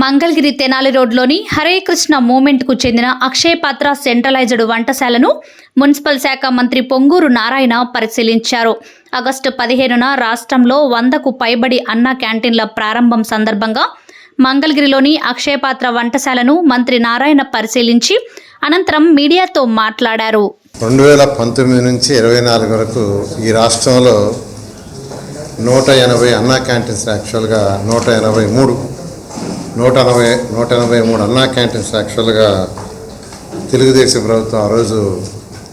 మంగళగిరి తెనాలి రోడ్లోని హరే కృష్ణ మూమెంట్కు చెందిన అక్షయ పాత్ర సెంట్రలైజ్డ్ వంటశాలను మున్సిపల్ శాఖ మంత్రి పొంగూరు నారాయణ పరిశీలించారు. ఆగస్టు పదిహేనున రాష్ట్రంలో వందకు పైబడి అన్న క్యాంటీన్ల ప్రారంభం సందర్భంగా మంగళగిరిలోని అక్షయపాత్ర వంటశాలను మంత్రి నారాయణ పరిశీలించి అనంతరం మీడియాతో మాట్లాడారు. రెండు వేల పంతొమ్మిది నుంచి ఇరవై నాలుగు వరకు ఈ రాష్ట్రంలో నూట ఎనభై అన్నా క్యాంటీన్స్ యాక్చువల్గా నూట ఎనభై మూడు నూట ఎనభై నూట ఎనభై మూడు అన్నా క్యాంటీన్స్ యాక్చువల్గా తెలుగుదేశం ప్రభుత్వం ఆ రోజు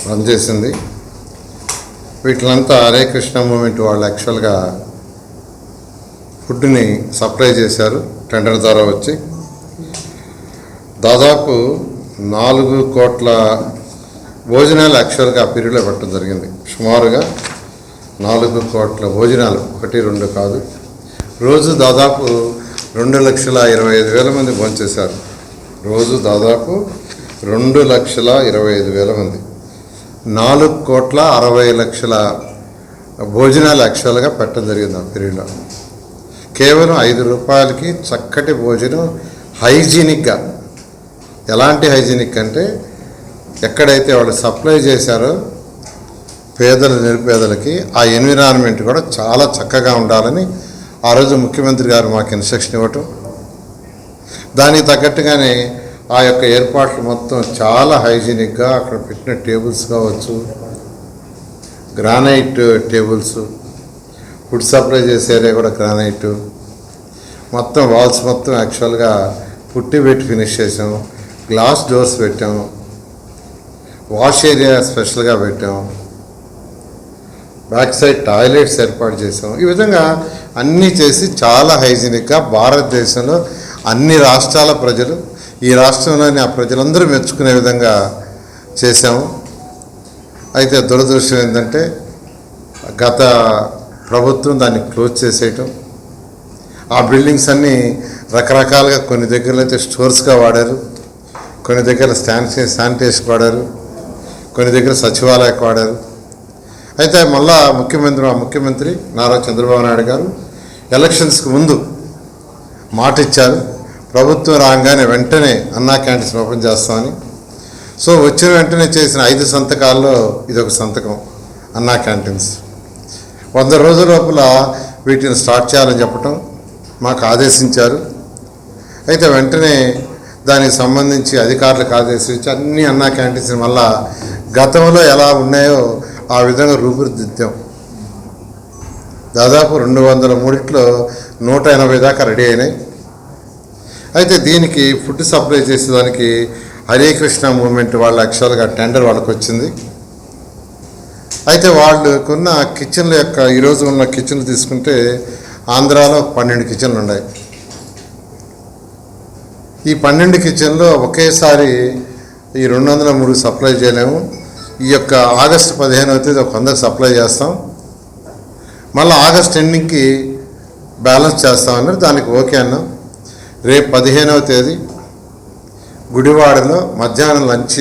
రన్ చేసింది. వీటిలంతా హరే కృష్ణ మూమెంట్ వాళ్ళు యాక్చువల్గా ఫుడ్ని సప్లై చేశారు టెండర్ ద్వారా వచ్చి. దాదాపు నాలుగు కోట్ల భోజనాలు యాక్చువల్గా ఆ పీరియడ్లో పెట్టడం జరిగింది. సుమారుగా నాలుగు కోట్ల భోజనాలు ఒకటి రెండు కాదు. రోజు దాదాపు రెండు లక్షల ఇరవై ఐదు వేల మంది భోంచేశారు రోజు దాదాపు రెండు లక్షల ఇరవై ఐదు వేల మంది. నాలుగు కోట్ల అరవై లక్షల భోజనాలు యాక్చువల్గా పెట్టడం జరిగింది ఆ పీరియడ్లో. కేవలం ఐదు రూపాయలకి చక్కటి భోజనం హైజీనిక్గా. ఎలాంటి హైజీనిక్ అంటే ఎక్కడైతే వాళ్ళు సప్లై చేశారో పేదల నిరుపేదలకి ఆ ఎన్విరాన్మెంట్ కూడా చాలా చక్కగా ఉండాలని ఆ రోజు ముఖ్యమంత్రి గారు మాకు ఇన్స్ట్రక్షన్ ఇవ్వటం. దానికి తగ్గట్టుగానే ఆ యొక్క ఏర్పాట్లు మొత్తం చాలా హైజీనిక్గా అక్కడ పెట్టిన టేబుల్స్ కావచ్చు గ్రానైట్ టేబుల్స్ ఫుడ్ సప్లై చేసే ఏరియా కూడా గ్రానైట్. మొత్తం వాల్స్ మొత్తం యాక్చువల్గా పుట్టి పెట్టి ఫినిష్ చేసాము గ్లాస్ డోర్స్ పెట్టాము వాష్ ఏరియా స్పెషల్గా పెట్టాము బ్యాక్ సైడ్ టాయిలెట్స్ ఏర్పాటు చేసాం. ఈ విధంగా అన్నీ చేసి చాలా హైజీనిక్గా భారతదేశంలో అన్ని రాష్ట్రాల ప్రజలు ఈ రాష్ట్రంలోని ఆ ప్రజలందరూ మెచ్చుకునే విధంగా చేశాము. అయితే దురదృష్టం ఏంటంటే గత ప్రభుత్వం దాన్ని క్లోజ్ చేసేయటం. ఆ బిల్డింగ్స్ అన్నీ రకరకాలుగా కొన్ని దగ్గరలో అయితే స్టోర్స్గా వాడారు. కొన్ని దగ్గర శానిటై శానిటైజర్కి వాడారు. కొన్ని దగ్గర సచివాలయకు వాడారు. అయితే మళ్ళా ముఖ్యమంత్రి ఆ ముఖ్యమంత్రి నారా చంద్రబాబు నాయుడు గారు ఎలక్షన్స్కి ముందు మాట ఇచ్చారు ప్రభుత్వం రాగానే వెంటనే అన్నా క్యాంటీన్స్ ఓపెన్ చేస్తామని. సో వచ్చిన వెంటనే చేసిన ఐదు సంతకాల్లో ఇదొక సంతకం అన్నా క్యాంటీన్స్. వంద రోజుల లోపల వీటిని స్టార్ట్ చేయాలని చెప్పటం మాకు ఆదేశించారు. అయితే వెంటనే దానికి సంబంధించి అధికారులకు ఆదేశించి అన్ని అన్నా క్యాంటీన్స్ మళ్ళా గతంలో ఎలా ఉన్నాయో ఆ విధంగా రూపుదిద్దాం. దాదాపు రెండు వందల మూడిట్లో నూట ఎనభై దాకా రెడీ అయినాయి. అయితే దీనికి ఫుడ్ సప్లై చేసేదానికి హరే కృష్ణ మూమెంట్ వాళ్ళ యాక్చువల్గా టెండర్ వాళ్ళకి వచ్చింది. అయితే వాళ్ళకున్న కిచెన్ల యొక్క ఈరోజు ఉన్న కిచెన్లు తీసుకుంటే ఆంధ్రాలో పన్నెండు కిచెన్లు ఉన్నాయి. ఈ పన్నెండు కిచెన్లో ఒకేసారి ఈ రెండు వందల మూడు సప్లై చేయలేము. ఈ యొక్క ఆగస్టు పదిహేనవ తేదీ ఒక వందకు సప్లై చేస్తాం. మళ్ళీ ఆగస్ట్ ఎండింగ్కి బ్యాలెన్స్ చేస్తామన్నారు దానికి ఓకే అన్నాం. రేపు పదిహేనవ తేదీ గుడివాడలో మధ్యాహ్నం లంచ్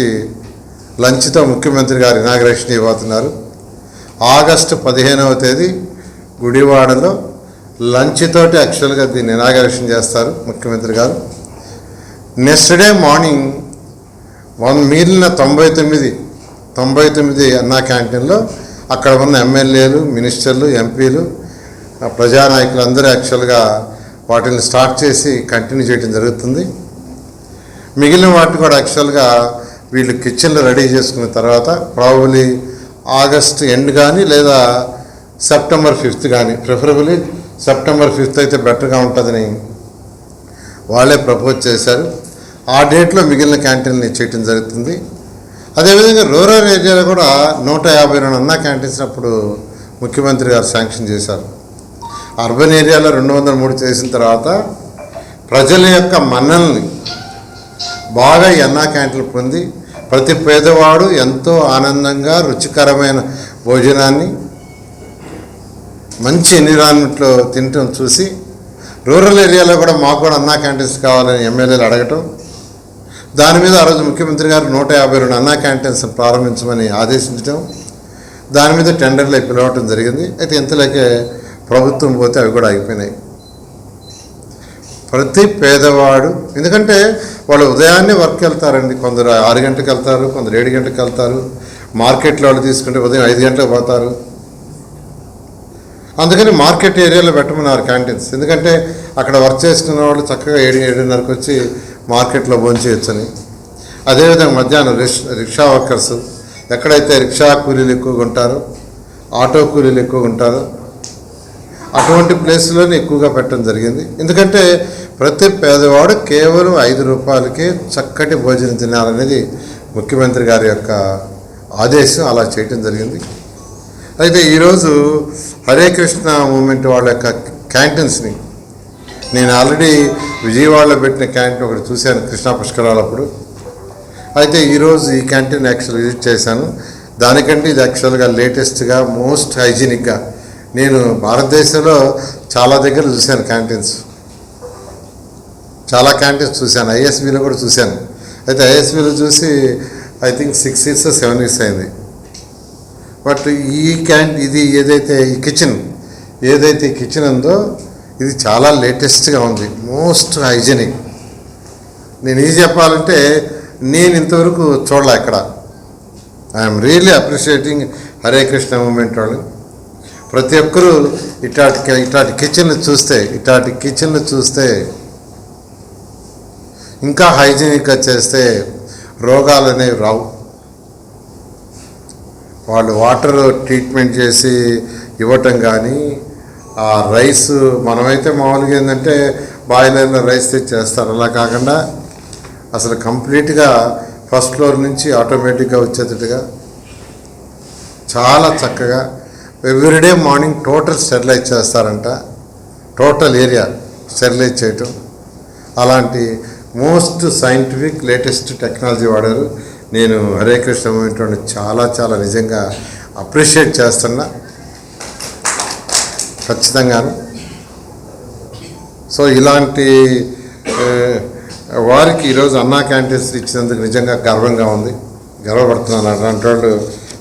లంచ్తో ముఖ్యమంత్రి గారు ఇనాగ్రేషన్ ఇవ్వబోతున్నారు. ఆగస్టు పదిహేనవ తేదీ గుడివాడలో లంచ్ తోటి యాక్చువల్గా దీన్ని ఇనాగ్రేషన్ చేస్తారు ముఖ్యమంత్రి గారు. నెక్స్ట్ డే మార్నింగ్ వన్ మిగిలిన తొంభై తొమ్మిది తొంభై తొమ్మిది అన్నా క్యాంటీన్లో అక్కడ ఉన్న ఎమ్మెల్యేలు మినిస్టర్లు ఎంపీలు ప్రజానాయకులు అందరూ యాక్చువల్గా వాటిని స్టార్ట్ చేసి కంటిన్యూ చేయడం జరుగుతుంది. మిగిలిన వాటి కూడా యాక్చువల్గా వీళ్ళు కిచెన్లు రెడీ చేసుకున్న తర్వాత ప్రాబులీ ఆగస్ట్ ఎండ్ కానీ లేదా సెప్టెంబర్ ఫిఫ్త్ కానీ ప్రిఫరబులీ సెప్టెంబర్ ఫిఫ్త్ అయితే బెటర్గా ఉంటుందని వాళ్ళే ప్రపోజ్ చేశారు. ఆ డేట్లో మిగిలిన క్యాంటీన్ని చేయటం జరుగుతుంది. అదేవిధంగా రూరల్ ఏరియాలో కూడా నూట యాభై రెండు అన్నా క్యాంటీన్స్ అప్పుడు ముఖ్యమంత్రి గారు శాంక్షన్ చేశారు. అర్బన్ ఏరియాలో రెండు వందల మూడు చేసిన తర్వాత ప్రజల యొక్క మన్నల్ని బాగా ఎన్నా అన్నా క్యాంటీన్లు పొంది ప్రతి పేదవాడు ఎంతో ఆనందంగా రుచికరమైన భోజనాన్ని మంచి ఎన్విరాన్మెంట్లో తినటం చూసి రూరల్ ఏరియాలో కూడా మాకు కూడా అన్నా క్యాంటీన్స్ కావాలని ఎమ్మెల్యేలు అడగటం దాని మీద ఆ రోజు ముఖ్యమంత్రి గారు నూట యాభై రెండు అన్నా క్యాంటీన్స్ని ప్రారంభించమని ఆదేశించడం దాని మీద టెండర్లు పిలవటం జరిగింది. అయితే ఇంతలోకే ప్రభుత్వం పోతే అవి కూడా అయిపోయినాయి ప్రతి పేదవాడు ఎందుకంటే వాళ్ళు ఉదయాన్నే వర్క్ వెళ్తారండి. కొందరు ఆరు గంటలకు వెళ్తారు కొందరు ఏడు గంటలకు వెళ్తారు. మార్కెట్లో వాళ్ళు తీసుకుంటే ఉదయం ఐదు గంటలకు పోతారు. అందుకని మార్కెట్ ఏరియాలో పెట్టమన్నారు క్యాంటీన్స్. ఎందుకంటే అక్కడ వర్క్ చేసుకున్న వాళ్ళు చక్కగా ఏడు ఏడున్నరకు వచ్చి మార్కెట్లో భోంచేయచ్చని. అదేవిధంగా మధ్యాహ్నం రిక్ష రిక్షా వర్కర్స్ ఎక్కడైతే రిక్షా కూలీలు ఎక్కువగా ఉంటారో ఆటో కూలీలు ఎక్కువగా ఉంటారో అటువంటి ప్లేస్లోనే ఎక్కువగా పెట్టడం జరిగింది. ఎందుకంటే ప్రతి పేదవాడు కేవలం ఐదు రూపాయలకే చక్కటి భోజనం తినాలనేది ముఖ్యమంత్రి గారి యొక్క ఆదేశం. అలా చేయటం జరిగింది. అయితే ఈరోజు హరే కృష్ణ మూమెంట్ వాళ్ళ యొక్క క్యాంటీన్స్ని నేను ఆల్రెడీ విజయవాడలో పెట్టిన క్యాంటీన్ ఒకటి చూశాను కృష్ణా పుష్కరాలప్పుడు అయితే ఈరోజు ఈ క్యాంటీన్ యాక్చువల్ విజిట్ చేశాను. దానికంటే ఇది యాక్చువల్గా లేటెస్ట్గా మోస్ట్ హైజీనిక్గా. నేను భారతదేశంలో చాలా దగ్గర చూశాను క్యాంటీన్స్. చాలా క్యాంటీన్స్ చూశాను. ఐఎస్బీలో కూడా చూశాను. అయితే ఐఎస్బీలో చూసి I think six years seven years అయింది. బట్ ఈ క్యాంట్ ఇది ఏదైతే ఈ కిచెన్ ఏదైతే కిచెన్ ఉందో ఇది చాలా లేటెస్ట్గా ఉంది. మోస్ట్ హైజీనిక్ నేను ఇది చెప్పాలంటే నేను ఇంతవరకు చూడలే ఇక్కడ I'm really appreciating Hare Krishna movement వాళ్ళు. ప్రతి ఒక్కరూ ఇట్లాంటి ఇట్లాంటి కిచెన్లు చూస్తే ఇట్లాంటి కిచెన్లు చూస్తే ఇంకా హైజీనిక్గా చేస్తే రోగాలు అనేవి రావు. వాళ్ళు వాటర్ ట్రీట్మెంట్ చేసి ఇవ్వటం కానీ ఆ రైస్ మనమైతే మామూలుగా ఏంటంటే బాయిలర్లో రైస్ తెచ్చేస్తారు. అలా కాకుండా అసలు కంప్లీట్గా ఫస్ట్ ఫ్లోర్ నుంచి ఆటోమేటిక్గా వచ్చేటట్టుగా చాలా చక్కగా ఎవ్రీడే మార్నింగ్ టోటల్ స్టెరిలైజ్ చేస్తారంట. టోటల్ ఏరియా స్టెరిలైజ్ చేయటం. అలాంటి మోస్ట్ సైంటిఫిక్ లేటెస్ట్ టెక్నాలజీ వాడారు. నేను హరే కృష్ణ చాలా చాలా నిజంగా అప్రిషియేట్ చేస్తున్నా. ఖచ్చితంగాను. సో ఇలాంటి వారికి ఈరోజు అన్నా క్యాంటీన్స్ ఇచ్చినందుకు నిజంగా గర్వంగా ఉంది. గర్వపడుతున్నాను. అలాంటి వాళ్ళు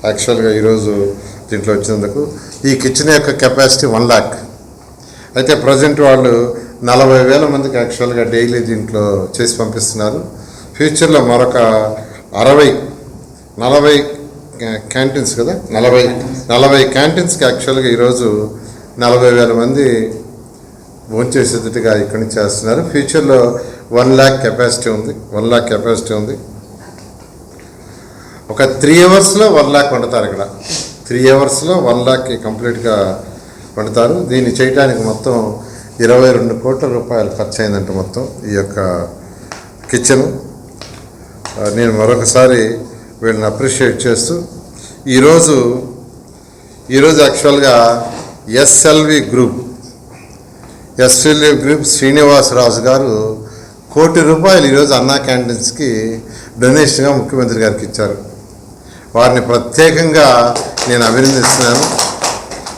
యాక్చువల్గా ఈరోజు దీంట్లో వచ్చినందుకు. ఈ కిచెన్ యొక్క కెపాసిటీ వన్ ల్యాక్. అయితే ప్రజెంట్ వాళ్ళు నలభై వేల మందికి యాక్చువల్గా డైలీ దీంట్లో చేసి పంపిస్తున్నారు. ఫ్యూచర్లో మరొక అరవై నలభై క్యాంటీన్స్ కదా? నలభై నలభై క్యాంటీన్స్కి యాక్చువల్గా ఈరోజు నలభై వేల మంది భోంచేసేటట్టుగా ఇక్కడి నుంచి చేస్తున్నారు. ఫ్యూచర్లో వన్ ల్యాక్ కెపాసిటీ ఉంది. వన్ ల్యాక్ కెపాసిటీ ఉంది. ఒక త్రీ అవర్స్లో వన్ ల్యాక్ వండుతారు ఇక్కడ. త్రీ అవర్స్లో వన్ ల్యాక్ కంప్లీట్గా వండుతారు. దీన్ని చేయడానికి మొత్తం ఇరవై రెండు కోట్ల రూపాయలు ఖర్చు అయిందంట మొత్తం ఈ యొక్క కిచెన్. నేను మరొకసారి వీళ్ళని అప్రిషియేట్ చేస్తూ ఈరోజు ఈరోజు యాక్చువల్గా SLV group. SLV group Srinivasaraju garu కోటి రూపాయలు ఈరోజు అన్నా క్యాంటీన్స్కి డొనేషన్గా ముఖ్యమంత్రి గారికి ఇచ్చారు. వారిని ప్రత్యేకంగా నేను అభినందిస్తున్నాను.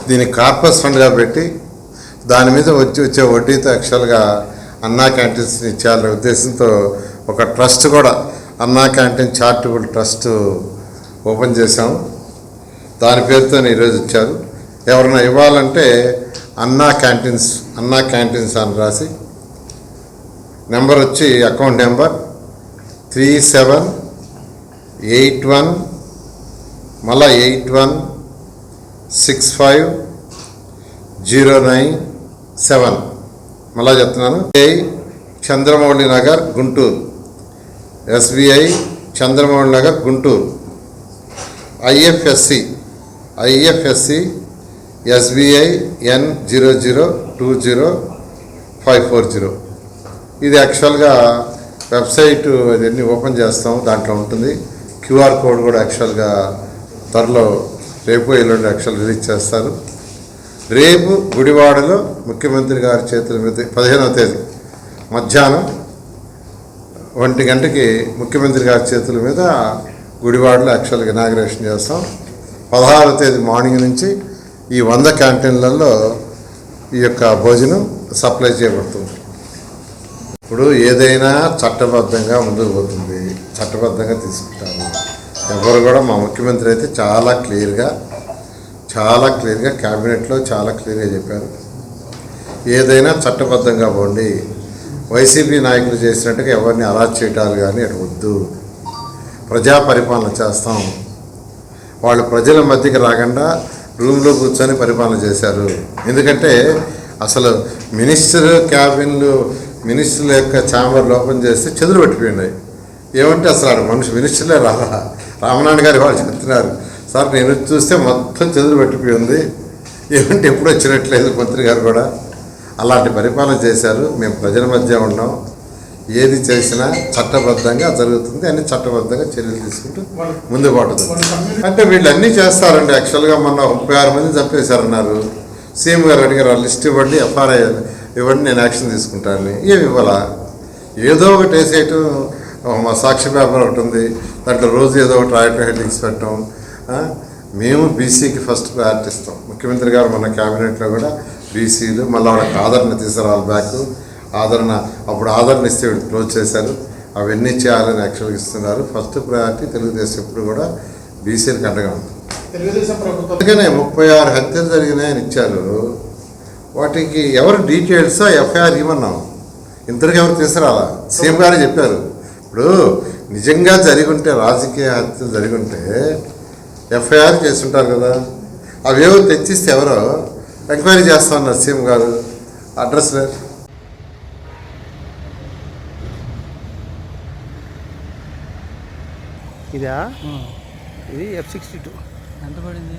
దీన్ని కార్పస్ ఫండ్గా పెట్టి దాని మీద వచ్చి వచ్చే వడ్డీతో యాక్చువల్గా అన్నా క్యాంటీన్స్ ఇచ్చేయాలనే ఉద్దేశంతో ఒక ట్రస్ట్ కూడా అన్నా క్యాంటీన్ చారిటబుల్ ట్రస్ట్ ఓపెన్ చేశాము. దాని పేరుతో ఈరోజు ఇచ్చారు. ఎవరైనా ఇవ్వాలంటే అన్నా క్యాంటీన్స్ అన్నా క్యాంటీన్స్ అని రాసి నెంబర్ వచ్చి account number three seven eight one మళ్ళా eight one six five zero nine seven. మళ్ళా చెప్తున్నాను. A Chandramouli Nagar Guntur. SBI Chandramouli Nagar Guntur. IFSC IFSC SBI N zero zero two zero five four zero. ఇది యాక్చువల్గా website ఇవన్నీ open చేస్తాము దాంట్లో ఉంటుంది. QR code కూడా యాక్చువల్గా త్వరలో రేపు ఎల్లుండి యాక్చువల్ రిలీజ్ చేస్తారు. రేపు గుడివాడలో ముఖ్యమంత్రి గారి చేతుల మీద పదిహేనవ తేదీ మధ్యాహ్నం ఒంటి గంటకి ముఖ్యమంత్రి గారి చేతుల మీద గుడివాడలో యాక్చువల్గా ఇనాగ్రేషన్ చేస్తాం. పదహారవ తేదీ మార్నింగ్ నుంచి ఈ వంద క్యాంటీన్లలో ఈ యొక్క భోజనం సప్లై చేయబడుతుంది. ఇప్పుడు ఏదైనా చట్టబద్ధంగా ముందుకు పోతుంది. చట్టబద్ధంగా తీసుకుంటారు. ఎవరు కూడా మా ముఖ్యమంత్రి అయితే చాలా క్లియర్గా చాలా క్లియర్గా క్యాబినెట్లో చాలా క్లియర్గా చెప్పారు. ఏదైనా చట్టబద్ధంగా పోండి. వైసీపీ నాయకులు చేసినట్టుగా ఎవరిని అరాచ్ చేయటాలు కానీ అటు వద్దు. ప్రజా పరిపాలన చేస్తాం. వాళ్ళు ప్రజల మధ్యకి రాకుండా రూమ్లో కూర్చొని పరిపాలన చేశారు. ఎందుకంటే అసలు మినిస్టర్ క్యాబిన్లు మినిస్టర్ల యొక్క ఛాంబర్లు ఓపెన్ చేస్తే చెదురు పెట్టిపోయినాయి. ఏమంటే అసలు ఆడ మనిషి మినిస్టర్లే రాలా. రామనాయుడు గారి వాళ్ళు చెప్తున్నారు సార్ నేను చూస్తే మొత్తం చెదురు పట్టిపోయి ఉంది. ఏమంటే ఎప్పుడు వచ్చినట్లేదు మంత్రి గారు కూడా. అలాంటి పరిపాలన చేశారు. మేము ప్రజల మధ్య ఉన్నాం. ఏది చేసినా చట్టబద్ధంగా జరుగుతుంది. అన్ని చట్టబద్ధంగా చర్యలు తీసుకుంటూ ముందు పడుతుంది అంటే వీళ్ళు అన్నీ చేస్తారండి. యాక్చువల్గా మొన్న ముప్పై ఆరు మంది చంపేశారన్నారు. సీఎం గారు అడిగారు లిస్ట్ ఇవ్వండి ఎఫ్ఆర్ఐ ఇవ్వండి నేను యాక్షన్ తీసుకుంటాను ఏమి ఇవ్వాలా? ఏదో ఒకటి వేసేయటం మా సాక్షి పేపర్ ఒకటి ఉంది. దాంట్లో రోజు ఏదో ఒకటి రాయటం హెడ్డింగ్స్ పెట్టడం. మేము బీసీకి ఫస్ట్ ప్రయారిటీ ఇస్తాం. ముఖ్యమంత్రి గారు మన క్యాబినెట్లో కూడా బీసీలు మళ్ళీ వాళ్ళకి ఆదరణ తీసుకురావాలి బ్యాక్. ఆదరణ అప్పుడు ఆదరణ ఇస్తే క్లోజ్ చేశారు. అవన్నీ చేయాలని యాక్చువల్గా ఇస్తున్నారు. ఫస్ట్ ప్రయారిటీ తెలుగుదేశం ఇప్పుడు కూడా బీసీలకు అండగా ఉంది అందుకనే ముప్పై ఆరు హత్యలు జరిగినాయని ఇచ్చారు. వాటికి ఎవరు డీటెయిల్స్ ఎఫ్ఐఆర్ ఇవ్వన్నాం ఇంతవరకు ఎవరు తీసుకురాలా? సీఎం గారే చెప్పారు. ఇప్పుడు నిజంగా జరిగి ఉంటే రాజకీయ హత్యలు జరిగి ఉంటే ఎఫ్ఐఆర్ చేస్తుంటారు కదా. అవేవో తెచ్చిస్తే ఎవరో ఎంక్వైరీ చేస్తా ఉన్నారు సీఎం గారు. అడ్రస్ లేదు. ఇదా? ఇది ఎఫ్ సిక్స్టీ టూ ఎంత పడింది?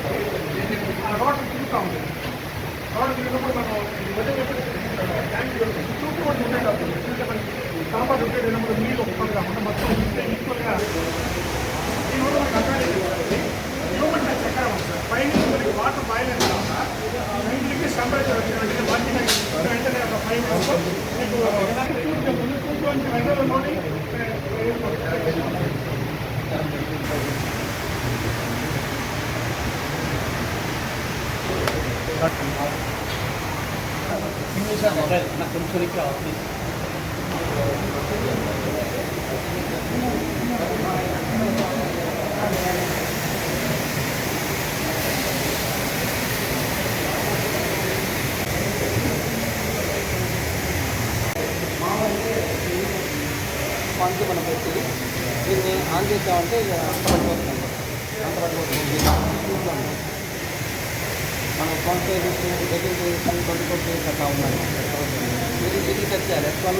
పంచి మనం పెట్టి దీన్ని ఆన్ చేద్దామంటే ఇక అంత పడిపోతుంది అంత పడిపోతుంది చూద్దాం మనం ఫోన్పే చేస్తున్నాం గూగుల్ పే చేస్తున్నాం ట్వంటీ పే కట్టా ఉన్నాను మీరు ఇది కట్ చేయాలి. ఎస్ వన్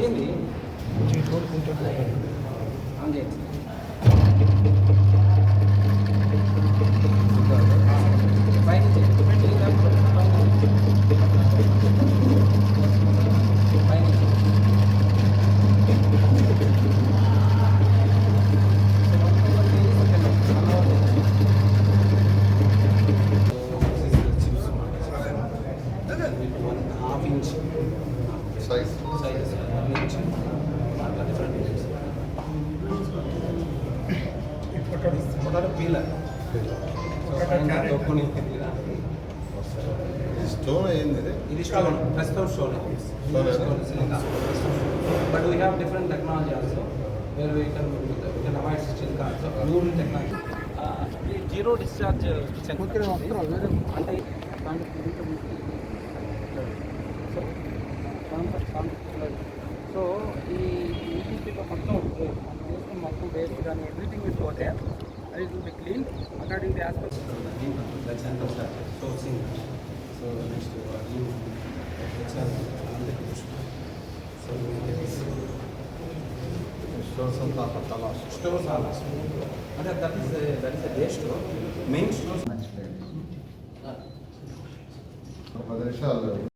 ఏంది సైజెస్ వన్ ఇంచ్ అట్లా డిఫరెంట్ పొటాటో పీలర్ తొక్కుని స్టోన్ అయింది ఇది స్టోన్ ప్రస్తుతం stone but we have different technology also where we can we can avoid still cards new technology zero discharge అంటే సో ఈ ఈపీపీలో మొత్తం మొత్తం మొత్తం వేస్ట్ కానీ ఎవ్రీథింగ్ ఇస్ పోతే అది will be clean according the aspect so next stores all అంటే that is that is day store main store ఒక పది నిమిషాలు